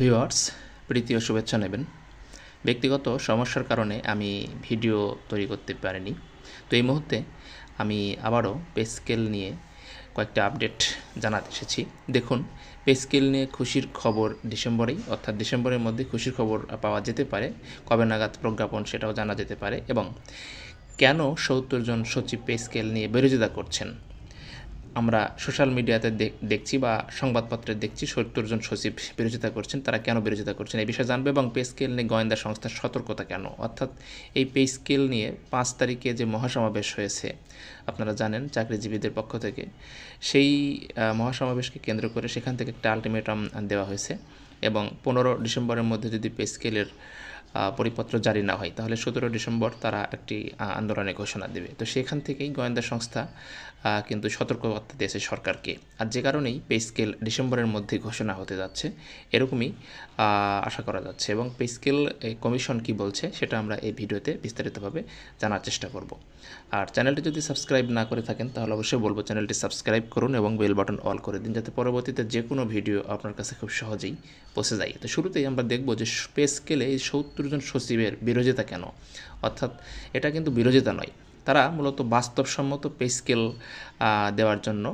Viewers, প্রীতি ও শুভেচ্ছা নেবেন। ব্যক্তিগত সমস্যার কারণে আমি ভিডিও তৈরি করতে পারিনি। তো এই মুহূর্তে আমি আবারও পে স্কেল নিয়ে কয়েকটা আপডেট জানাতে এসেছি। দেখুন, পে স্কেল নিয়ে খুশির খবর ডিসেম্বরেই, অর্থাৎ ডিসেম্বরের মধ্যে খুশির খবর পাওয়া যেতে পারে, কবে নাগাদ প্রজ্ঞাপন সেটাও জানা যেতে পারে এবং কেন সত্তর জন সচিব পে স্কেল নিয়ে বিরোধিতা করছেন? আমরা সোশ্যাল মিডিয়াতে দেখ- দেখছি বা সংবাদপত্রে দেখছি সত্তর জন সচিব বিরোধিতা করছেন, তারা কেন বিরোধিতা করছেন? এই বিষয়ে জানবে এবং পে স্কেল নিয়ে গোয়েন্দা সংস্থার সতর্কতা কেন? অর্থাৎ এই পে স্কেল নিয়ে পাঁচ তারিখে যে মহাসমাবেশ হয়েছে, আপনারা জানেন চাকরিজীবীদের পক্ষ থেকে, সেই মহাসমাবেশকে কেন্দ্র করে সেখান থেকে একটা আলটিমেটাম দেওয়া হয়েছে এবং পনেরো ডিসেম্বরের মধ্যে যদি পে স্কেলের পরিপত্র জারি না হয় তাহলে সতেরো ডিসেম্বর তারা একটি আহ, আন্দোলনের ঘোষণা দেবে। তো সেখান থেকেই গোয়েন্দা সংস্থা কিন্তু সতর্কবার্তা দিয়েছে সরকারকে। আর যে কারণেই পে স্কেল ডিসেম্বরের মধ্যে ঘোষণা হতে যাচ্ছে এরকমই আশা করা যাচ্ছে। এবং পে স্কেল কমিশন কি বলছে সেটা আমরা এই ভিডিওতে বিস্তারিতভাবে জানার চেষ্টা করব। আর চ্যানেলটি যদি সাবস্ক্রাইব না করে থাকেন তাহলে অবশ্যই বলব চ্যানেলটি সাবস্ক্রাইব করুন এবং বেল বাটন অল করে দিন যাতে পরবর্তীতে যে কোনো ভিডিও আপনার কাছে খুব সহজেই পৌঁছে যায়। তো শুরুতেই আমরা দেখব যে পে স্কেলে এই জন সচিবের বিরোধিতা কেন? অর্থাৎ এটা কিন্তু বিরোধিতা নয়। তারা মূলত বাস্তবসম্মত পে স্কেল দেওয়ার জন্য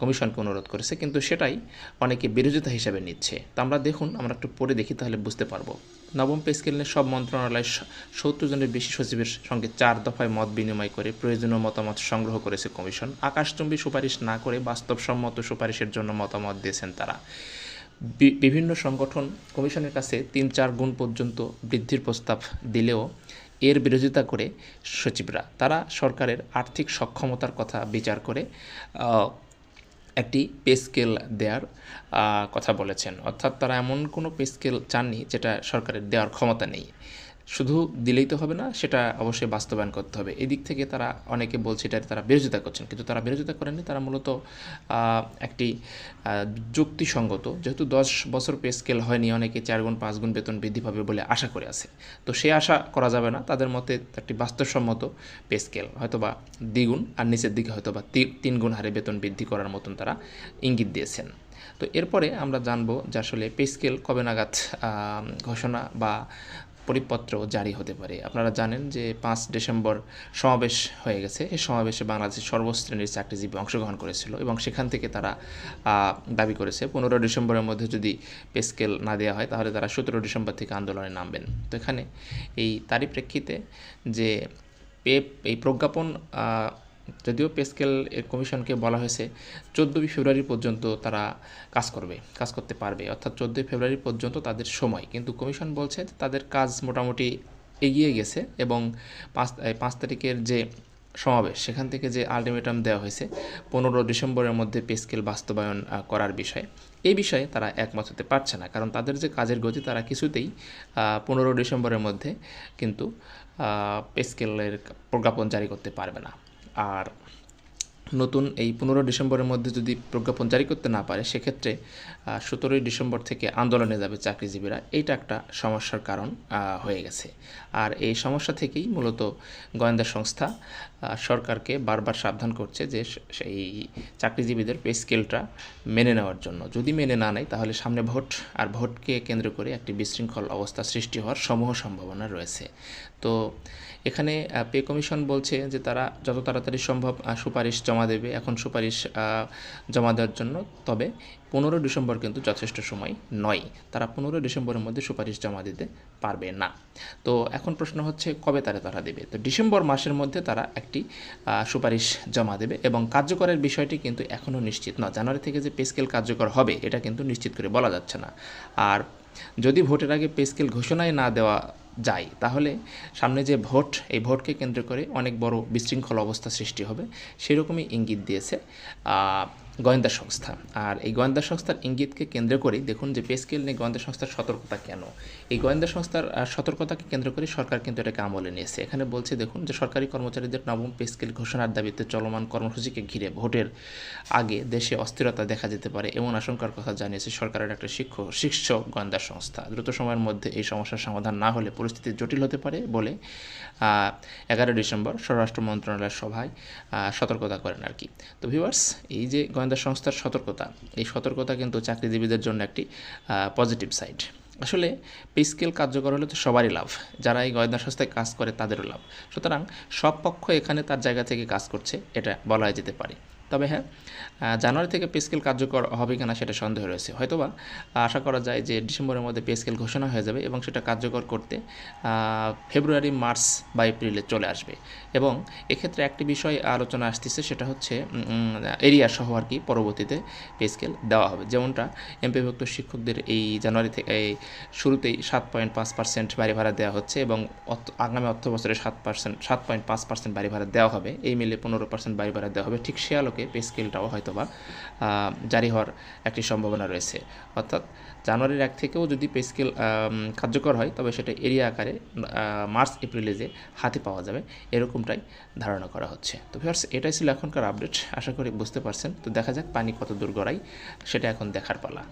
কমিশনকে অনুরোধ করেছে। কিন্তু সেটাই অনেকে বিরোধিতা হিসাবে নিচ্ছে। তা আমরা দেখুন, আমরা একটু পড়ে দেখি তাহলে বুঝতে পারব। নবম পে স্কেল নিয়ে সব মন্ত্রণালয় সত্তর জনের বেশি সচিবের সঙ্গে চার দফায় মত বিনিময় করে প্রয়োজনীয় মতামত সংগ্রহ করেছে কমিশন। আকাশচুম্বী সুপারিশ না করে বাস্তবসম্মত সুপারিশের জন্য মতামত দিয়েছেন তারা। বিভিন্ন সংগঠন কমিশনের কাছে তিন চার গুণ পর্যন্ত বৃদ্ধির প্রস্তাব দিলেও এর বিরোধিতা করে সচিবরা। তারা সরকারের আর্থিক সক্ষমতার কথা বিচার করে একটি পে স্কেল দেওয়ার কথা বলেছেন। অর্থাৎ তারা এমন কোনো পে স্কেল চাননি যেটা সরকারের দেওয়ার ক্ষমতা নেই। শুধু দিলেই তো হবে না, সেটা অবশ্যই বাস্তবায়ন করতে হবে। এদিক থেকে তারা অনেকে বলছে এটা তারা বিরোধিতা করছেন, কিন্তু তারা বিরোধিতা করেননি, তারা মূলত একটি যুক্তিসঙ্গত, যেহেতু দশ বছর পে স্কেল হয়নি, অনেকে চার গুণ, পাঁচ গুণ বেতন বৃদ্ধি পাবে বলে আশা করে আছে। তো সে আশা করা যাবে না, তাদের মতে একটি বাস্তবসম্মত পে স্কেল হয়তো বা দ্বিগুণ, আর নিচের দিকে হয়তো বা তিন গুণ হারে বেতন বৃদ্ধি করার মতন তারা ইঙ্গিত দিয়েছেন। তো এরপরে আমরা জানব যে আসলে পে স্কেল কবে নাগাদ ঘোষণা বা পরিপত্র জারি হতে পারে। আপনারা জানেন যে পাঁচ ডিসেম্বর সমাবেশ হয়ে গেছে। এই সমাবেশে বাংলাদেশের সর্বশ্রেণীর চাকরিজীবী অংশগ্রহণ করেছিল এবং সেখান থেকে তারা দাবি করেছে পনেরো ডিসেম্বরের মধ্যে যদি পেস্কেল না দেওয়া হয় তাহলে তারা সতেরো ডিসেম্বর থেকে আন্দোলনে নামবেন। তো এখানে এই তারই প্রেক্ষিতে যে এই প্রজ্ঞাপন যদিও পে স্কেল এর কমিশনকে বলা হয়েছে, চোদ্দোই ফেব্রুয়ারি পর্যন্ত তারা কাজ করবে, কাজ করতে পারবে। অর্থাৎ চোদ্দোই ফেব্রুয়ারি পর্যন্ত তাদের সময়। কিন্তু কমিশন বলছে তাদের কাজ মোটামুটি এগিয়ে গেছে এবং পাঁচ পাঁচ তারিখের যে সমাবেশ, সেখান থেকে যে আলটিমেটাম দেওয়া হয়েছে, পনেরো ডিসেম্বরের মধ্যে পে স্কেল বাস্তবায়ন করার বিষয়ে। এই বিষয়ে তারা একমত হতে পারছে না। কারণ তাদের যে কাজের গতি, তারা কিছুতেই পনেরো ডিসেম্বরের মধ্যে কিন্তু পে স্কেলের প্রজ্ঞাপন জারি করতে পারবে না। আর নতুন এই পনেরো ডিসেম্বরের মধ্যে যদি প্রজ্ঞাপন জারি করতে না পারে, সেক্ষেত্রে সতেরোই ডিসেম্বর থেকে আন্দোলনে যাবে চাকরিজীবীরা। এইটা একটা সমস্যার কারণ হয়ে গেছে। আর এই সমস্যা থেকেই মূলত গোয়েন্দা সংস্থা সরকারকে বারবার সাবধান করছে যে সেই চাকরিজীবীদের পে স্কেলটা মেনে নেওয়ার জন্য। যদি মেনে না নেয়, তাহলে সামনে ভোট, আর ভোটকে কেন্দ্র করে একটি বিশৃঙ্খল অবস্থা সৃষ্টি হওয়ার সমূহ সম্ভাবনা রয়েছে। তো এখানে পে কমিশন বলছে যে তারা যত তাড়াতাড়ি সম্ভব সুপারিশ জমা দেবে এখন সুপারিশ জমা দেওয়ার জন্য। তবে পনেরো ডিসেম্বর কিন্তু যথেষ্ট সময় নয়। তারা পনেরো ডিসেম্বরের মধ্যে সুপারিশ জমা দিতে পারবে না। তো এখন প্রশ্ন হচ্ছে, কবে তারা তারা দেবে? তো ডিসেম্বর মাসের মধ্যে তারা একটি সুপারিশ জমা দেবে এবং কার্যকরের বিষয়টি কিন্তু এখনও নিশ্চিত না জানুয়ারি থেকে যে পেস্কেল কার্যকর হবে, এটা কিন্তু নিশ্চিত করে বলা যাচ্ছে না। আর যদি ভোটের আগে পেস্কেল ঘোষণায় না দেওয়া যায়। তাহলে সামনে যে ভোট, এই ভোটকে কেন্দ্র করে অনেক বড় বিশৃঙ্খল অবস্থা সৃষ্টি হবে। সেরকমই ইঙ্গিত দিয়েছে গোয়েন্দা সংস্থা। আর এই গোয়েন্দা সংস্থার ইঙ্গিতকে কেন্দ্র করেই দেখুন যে পেস্কেল নিয়ে গোয়েন্দা সংস্থার সতর্কতা কেন? এই গোয়েন্দা সংস্থার সতর্কতাকে কেন্দ্র করে সরকার কিন্তু এটাকে আমলে নিয়েছে। এখানে বলছে, দেখুন যে সরকারি কর্মচারীদের নবম পেস্কেল ঘোষণার দাবিতে চলমান কর্মসূচিকে ঘিরে ভোটের আগে দেশে অস্থিরতা দেখা যেতে পারে এমন আশঙ্কার কথা জানিয়েছে সরকারের একটা শিক্ষক শীর্ষ গোয়েন্দা সংস্থা। দ্রুত সময়ের মধ্যে এই সমস্যার সমাধান না হলে পরিস্থিতি জটিল হতে পারে বলে এগারো ডিসেম্বর স্বরাষ্ট্র মন্ত্রণালয়ের সভায় সতর্কতা করেন আর কি। তো ভিউয়ার্স এই যে গোয়েন্দা গোয়েন্দা সংস্থার সতর্কতা। এই সতর্কতা কিন্তু চাকরিজীবীদের জন্য একটি পজিটিভ সাইড আসলে পে স্কেল কার্যকর হলে তো সবারই লাভ। যারা এই গোয়েন্দা সংস্থায় কাজ করে তাদেরও লাভ। সুতরাং সব পক্ষ এখানে তার জায়গা থেকে কাজ করছে, এটা বলা যেতে পারে। তবে হ্যাঁ জানুয়ারি থেকে পে স্কেল কার্যকর হবে কিনা সেটা সন্দেহ রয়েছে। হয়তোবা আশা করা যায় যে ডিসেম্বরের মধ্যে পে স্কেল ঘোষণা হয়ে যাবে এবং সেটা কার্যকর করতে ফেব্রুয়ারি মার্চ বা এপ্রিলে চলে আসবে। এবং এক্ষেত্রে একটি বিষয় আলোচনা আসতেছে, সেটা হচ্ছে এরিয়া সহ আর কি পরবর্তীতে পে স্কেল দেওয়া হবে। যেমনটা এমপিভুক্ত শিক্ষকদের এই জানুয়ারি থেকে, এই শুরুতেই সাত পয়েন্ট পাঁচ পার্সেন্ট বাড়ি ভাড়া দেওয়া হচ্ছে এবং আগামী অর্থ বছরে সাত পার্সেন্ট সাত পয়েন্ট পাঁচ পার্সেন্ট বাড়ি ভাড়া দেওয়া হবে। এই মিলে পনেরো পার্সেন্ট বাড়ি ভাড়া দেওয়া হবে। ঠিক সে আলোকে পে স্কেলটাও হয়তো বা জারি হওয়ার একটি সম্ভাবনা রয়েছে। অর্থাৎ জানুয়ারির এক থেকেও যদি পে স্কেল কার্যকর হয়, তবে সেটা এরিয়া আকারে মার্চ, এপ্রিলে যে হাতে পাওয়া যাবে, এরকমটাই ধারণা করা হচ্ছে। তো ভিউয়ার্স এটাই ছিল এখনকার আপডেট আশা করি বুঝতে পারছেন। তো দেখা যাক পানি কত দূর গড়াই, সেটা এখন দেখার পালা।